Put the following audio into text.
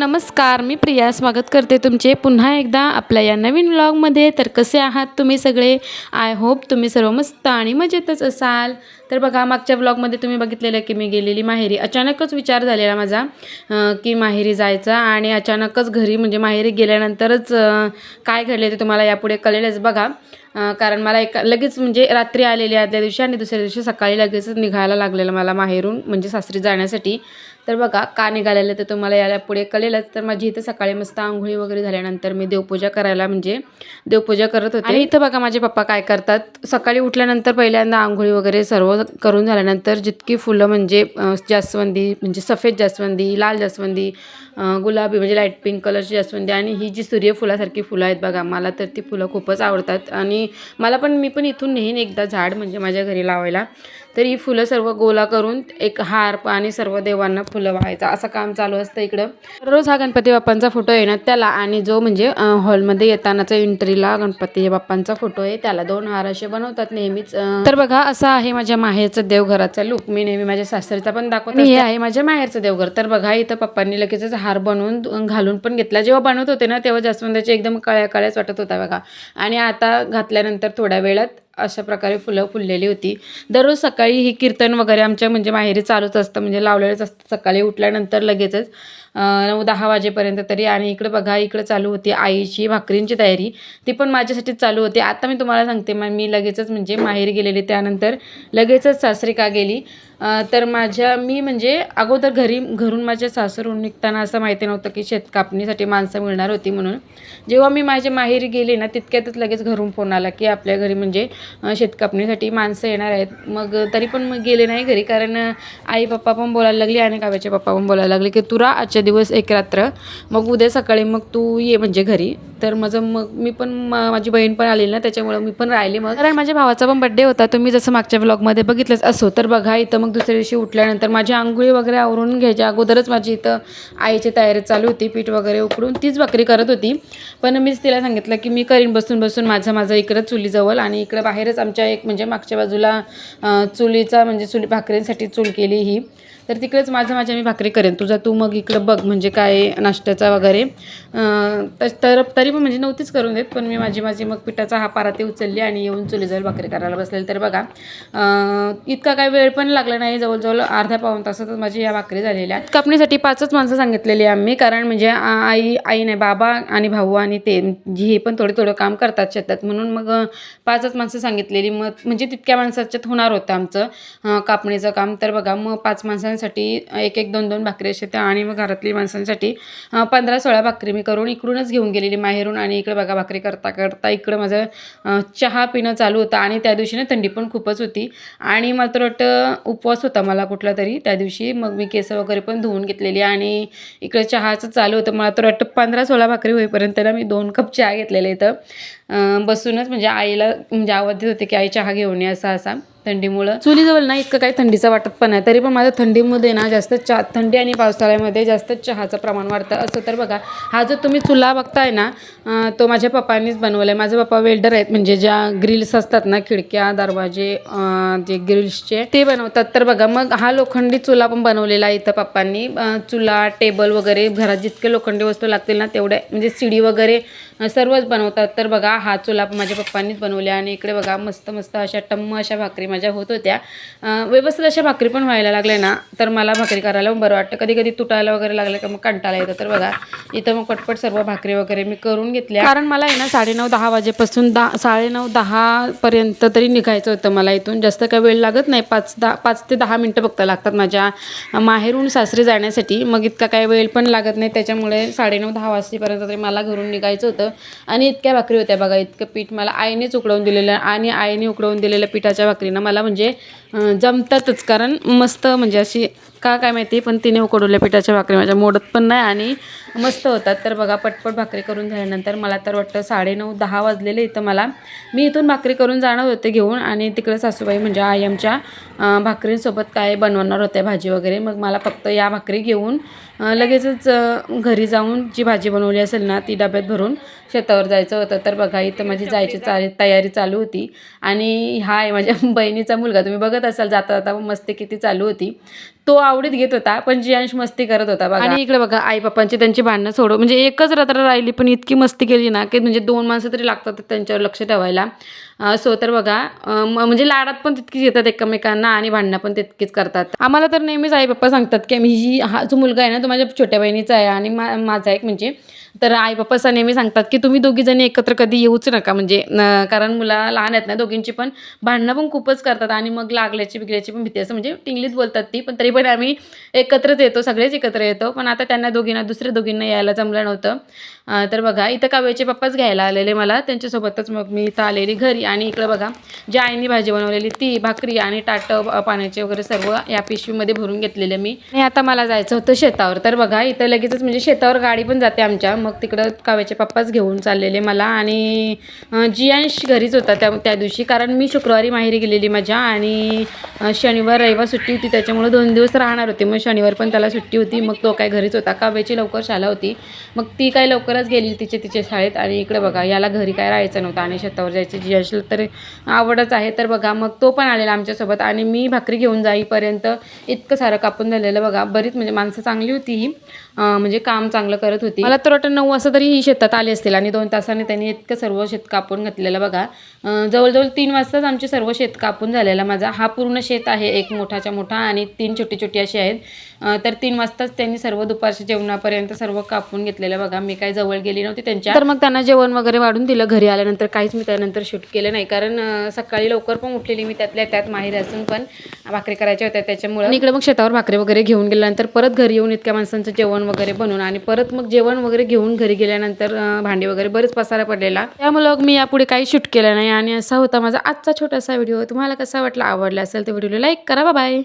नमस्कार मी प्रिया. स्वागत करते तुमचे पुन्हा एकदा आपल्या या नवीन व्लॉगमध्ये तर कसे आहात तुम्ही सगळे? आय होप तुम्ही सर्व मस्त आणि मजेतच असाल. तर बघा मागच्या व्लॉगमध्ये तुम्ही बघितलेलं की मी गेलेली माहेरी. अचानकच विचार झालेला माझा की माहेरी जायचा आणि अचानकच घरी म्हणजे माहेरी गेल्यानंतरच काय घडले ते तुम्हाला यापुढे कळेलच बघा. कारण मला एक लगेच म्हणजे रात्री आलेली आदल्या दिवशी आणि दुसऱ्या दिवशी सकाळी लगेचच निघायला लागलेलं मला माहेरून म्हणजे सासरी जाण्यासाठी. तर बघा का निघालेलं ते तुम्हाला याला पुढे कळेलच. तर माझी इथं सकाळी मस्त आंघोळी वगैरे झाल्यानंतर मी देवपूजा करायला म्हणजे देवपूजा करत होते. आणि इथं बघा माझे पप्पा काय करतात सकाळी उठल्यानंतर पहिल्यांदा आंघोळी वगैरे सर्व करून झाल्यानंतर जितकी फुलं म्हणजे जास्वंदी म्हणजे सफेद जास्वंदी लाल जास्वंदी गुलाबी म्हणजे लाइट पिंक कलरची जास्वंदी आणि ही जी सूर्यफुलासारखी फुलं आहेत बघा मला तर ती फुलं खूपच आवडतात. आणि मला पण मी पण इथून नेहमी एकदा झाड म्हणजे माझ्या घरी लावायला. तर ही फुलं सर्व गोला करून एक हार आणि सर्व देवांना फुलं व्हायचं. असं काम चालू असतं इकडं. रोज हा गणपती बाप्पांचा फोटो आहे ना त्याला आणि जो म्हणजे हॉलमध्ये येतानाचा एंट्रीला गणपती बाप्पांचा फोटो आहे त्याला दोन हार असे बनवतात नेहमीच. तर बघा असं आहे माझ्या माहेरचं देवघराचा लुक मी नेहमी माझ्या सासरीचा पण दाखवते हे आहे माझ्या माहेरचं देवघर. तर बघा इथं पप्पांनी लगेचच हार बनवून घालून पण घेतला. जेव्हा बनवत होते ना तेव्हा जास्वंदाचे एकदम कळ्या कळ्याच वाटत होता बघा. आणि आता घातल्यानंतर थोड्या वेळात अशा प्रकारे फुलं फुललेली होती. दररोज सकाळी ही कीर्तन वगैरे आमच्या म्हणजे माहेरी चालूच असतं. म्हणजे लावलेलंच असतं. सकाळी उठल्यानंतर लगेचच नऊ दहा वाजेपर्यंत तरी आणि इकडे बघा इकडे चालू होती आईची भाकरींची तयारी. ती पण माझ्यासाठी चालू होती. आता मी तुम्हाला सांगते मग मी लगेचच म्हणजे माहेर गेलेली. त्यानंतर लगेचच सासरी का गेली. तर माझ्या मी म्हणजे अगोदर घरी घरून माझ्या सासरून निघताना असं माहिती नव्हतं की शेत कापणीसाठी माणसं मिळणार होती म्हणून. जेव्हा मी माझ्या माहेरी गेले ना तितक्यातच लगेच घरून फोन आला की आपल्या घरी म्हणजे शेत शेतकापणीसाठी माणसं येणार आहेत. मग तरी पण मग गेले नाही घरी कारण आई पप्पा पण बोलायला लागली आणि काव्याचे पप्पा पण बोलायला लागले की तुरा आजच्या दिवस एक रात्र. मग उद्या सकाळी मग तू ये म्हणजे घरी. तर माझं मग मी पण माझी बहीण पण आली ना त्याच्यामुळं मी पण राहिले मग. कारण माझ्या भावाचा पण बड्डे होता. तुम्ही जसं मागच्या ब्लॉगमध्ये बघितलंच असो. तर बघा इथं मग दुसऱ्या दिवशी उठल्यानंतर माझी आंघोळी वगैरे आवरून घ्यायच्या अगोदरच माझी इथं आईची तयारी चालू होती पीठ वगैरे उकडून. तीच भाकरी करत होती. पण मीच तिला सांगितलं की मी करीन बसून बसून माझं माझं इकडं चुलीजवळ आणि इकडं बाहेरच आमच्या एक म्हणजे मागच्या बाजूला चुलीचा म्हणजे चुली भाकरींसाठी चूल केली ही. तर तिकडेच माझं माझ्या मी भाकरी करेन. तुझा तू मग इकडं बघ म्हणजे काय नाश्त्याचा वगैरे. तर तरी पण म्हणजे नव्हतीच करून देत पण मी माझी माझी मग पिठाचा हा पाराती उचलली आणि येऊन चुलीजवळ भाकरी करायला बसलेली. तर बघा इतका काय वेळ पण लागला नाही. जवळजवळ अर्ध्या पाऊण तासातच माझी या भाकरी झालेल्या कापणीसाठी पाचच माणसं सांगितलेली आम्ही कारण म्हणजे आई आई नाही बाबा आणि भाऊ आणि ते जी हे पण थोडे थोडं काम करतात शेतात. म्हणून मग पाचच माणसं सांगितलेली. मग म्हणजे तितक्या माणसाच्यात होणार होतं आमचं कापणीचं काम. तर बघा मग पाच माणसांसाठी एक एक दोन दोन भाकरी असे त्या आणि मग घरातली माणसांसाठी पंधरा सोळा भाकरी मी करून इकडूनच घेऊन गेलेली माहेरून. आणि इकडे बघा भाकरी करता करता इकडं माझं चहा पिणं चालू होतं. आणि त्या दिवशी ना थंडी पण खूपच होती. आणि मला तर वाटतं उपवास होता मला कुठला तरी त्या दिवशी. मग मी केस वगैरे पण धुवून घेतलेली आणि इकडे चहाचं चालू होतं. मला तर वाटतं पंधरा सोळा भाकरी होईपर्यंत ना मी दोन कप चहा घेतलेले इथं. बसूनच म्हणजे आईला म्हणजे आवाज देत होते की आई चहा घेऊन ये असा असा. थंडीमुळं. चुलीजवळ ना इतकं काही थंडीचं वाटत पण नाही तरी पण माझं थंडीमध्ये ना जास्त चहा थंडी आणि पावसाळ्यामध्ये जास्त चहाचं प्रमाण वाढतं. असं तर बघा हा जो तुम्ही चुला बघताय ना तो माझ्या पप्पांनीच बनवला आहे माझे पप्पा वेल्डर आहेत म्हणजे ज्या ग्रिल्स असतात ना खिडक्या दरवाजे जे ग्रिल्सचे ते बनवतात. तर बघा मग हा लोखंडी चुला पण बनवलेला आहे इथं पप्पांनी. चुला टेबल वगैरे घरात जितके लोखंडी वस्तू लागतील ना तेवढ्या म्हणजे सिडी वगैरे सर्वच बनवतात. तर बघा हा चुला पण माझ्या पप्पांनीच बनवला आणि इकडे बघा मस्त मस्त अशा टम्म अशा भाकरी माझ्या होत होत्या. व्यवस्थित अशा भाकरी पण व्हायला लागल्या ना तर मला भाकरी करायला बरं वाटतं. कधी कधी तुटायला वगैरे लागलं का मग कंटाळा येतं. तर बघा इथं मग पटपट सर्व भाकरी वगैरे मी करून घेतल्या. कारण मला आहे ना साडेनऊ दहा वाजेपासून दहा साडेनऊ दहापर्यंत तरी निघायचं होतं मला इथून. जास्त काही वेळ लागत नाही. पाच दहा पाच ते दहा मिनटं फक्त लागतात माझ्या माहेरून सासरी जाण्यासाठी. मग इतका काही वेळ पण लागत नाही. त्याच्यामुळे साडेनऊ दहा वाजेपर्यंत तरी मला घरून निघायचं होतं. आणि इतक्या भाकरी होत्या बघा इतकं पीठ मला आईनेच उकडवून दिलेलं आणि आईने उकडवून दिलेल्या पिठाच्या भाकरीनं मला म्हणजे जमतातच. कारण मस्त म्हणजे अशी का काय माहिती पण तिने उकडवल्या पिठाच्या भाकरी माझ्या मोडत पण नाही आणि मस्त होतात. तर बघा पटपट भाकरी करून झाल्यानंतर मला तर वाटतं साडेनऊ दहा वाजलेले इथं मला. मी इथून भाकरी करून जाणार होते घेऊन आणि तिकडे सासूबाई म्हणजे आई आमच्या भाकरींसोबत काय बनवणार होत्या भाजी वगैरे. मग मला फक्त या भाकरी घेऊन लगेचच घरी जाऊन जी भाजी बनवली असेल ना ती डब्यात भरून शेतावर जायचं होतं. तर बघा इथं माझी जायची चा तयारी चालू होती. आणि हा आहे माझ्या बहिणीचा मुलगा. तुम्ही बघत असाल जाता जाता मस्ती किती चालू होती. तो आवडीत घेत होता पण जियांश मस्ती करत होता बघा. आणि इकडे बघा आई पप्पांची त्यांची भांडणं सोडव म्हणजे एकच रात्र राहिली पण इतकी मस्ती केली ना की म्हणजे दोन माणसं तरी लागतात त्यांच्यावर लक्ष ठेवायला. सो तर बघा म्हणजे लाडात पण तितकीच येतात एकमेकांना आणि भांडणं पण तितकीच करतात. आम्हाला तर नेहमीच आई पप्पा सांगतात की मी ही हा जो मुलगा आहे ना तो माझ्या छोट्या बहिणीचा आहे आणि मा माझा एक म्हणजे तर आई पप्पा नेहमी सांगतात की तुम्ही दोघी जणी एकत्र कधी येऊच नका म्हणजे कारण मुला लहान आहेत ना दोघींची पण भांडणं पण खूपच करतात आणि मग लागल्याची बिगल्याची पण भीती असं म्हणजे टिंगलीच बोलतात ती पण तरी पण आम्ही एकत्रच येतो सगळेच एकत्र येतो. पण आता त्यांना दोघींना दुसऱ्या दोघींना यायला जमलं नव्हतं. तर बघा इथं काव्याचे पप्पाच घ्यायला आलेले मला. त्यांच्यासोबतच मग मी इथं आलेली घरी. आणि इकडं बघा ज्या आईने भाजी बनवलेली ती भाकरी आणि ताटं पाण्याचे वगैरे सर्व या पिशवीमध्ये भरून घेतलेले मी. आणि आता मला जायचं होतं शेतावर. तर बघा इथं लगेचच म्हणजे शेतावर गाडी पण जाते आमच्या. मग तिकडं काव्याचे पप्पाच घेऊन चाललेले मला. आणि जियांश घरीच होता त्या त्या दिवशी. कारण मी शुक्रवारी माहेरी गेलेली माझ्या. आणि शनिवार रविवार सुट्टी होती. त्याच्यामुळे दोन दिवस राहणार होते. मग शनिवार पण त्याला सुट्टी होती. मग तो काय घरीच होता. काव्याची लवकर शाळा होती. मग ती काय लवकरच गेली तिचे तिच्या शाळेत. आणि इकडे बघा याला घरी काय राहायचं नव्हतं. आणि शेतावर जायची जी असेल तर आवडच आहे. तर बघा मग तो पण आलेला आमच्यासोबत आणि मी भाकरी घेऊन जाईपर्यंत इतकं सारं कापून झालेलं बघा बरीच म्हणजे माणसं चांगली होती ही. म्हणजे काम चांगलं करत होती. मला तर वाटतं नऊ वाजता तरी ही शेतात आली असतील. आणि दोन तासाने त्यांनी इतकं सर्व शेत कापून घातलेलं बघा. जवळजवळ तीन वाजताच आमचे सर्व शेत कापून झालेला माझा. हा पूर्ण शेत आहे. एक मोठाच्या मोठा आणि तीन छोटी छोटी अशी आहेत. तर तीन वाजताच त्यांनी सर्व दुपारच्या जेवणापर्यंत सर्व कापून घेतलेलं बघा. मी काय जवळ गेली नव्हती त्यांच्या. तर मग त्यांना जेवण वगैरे वाढून दिलं घरी आल्यानंतर. काहीच मी त्यानंतर शूट केलं नाही. कारण सकाळी लवकर पण उठलेली मी त्यातल्या त्यात. माहेर असून पण भाकरी करायच्या होत्या त्याच्यामुळे. इकडे मग शेतावर भाकरी वगैरे घेऊन गेल्यानंतर परत घरी येऊन इतक्या माणसांचं जेवण वगैरे बनवून आणि परत मग जेवण वगैरे घेऊन घरी गेल्यानंतर भांडी वगैरे बरेच पसारा पडलेला. त्यामुळे मग मी यापुढे काही शूट केलं नाही. आणि असा होता माझा आजचा छोटासा व्हिडिओ. तुम्हाला कसा वाटला आवडला असेल तर व्हिडिओला लाईक करा. बाय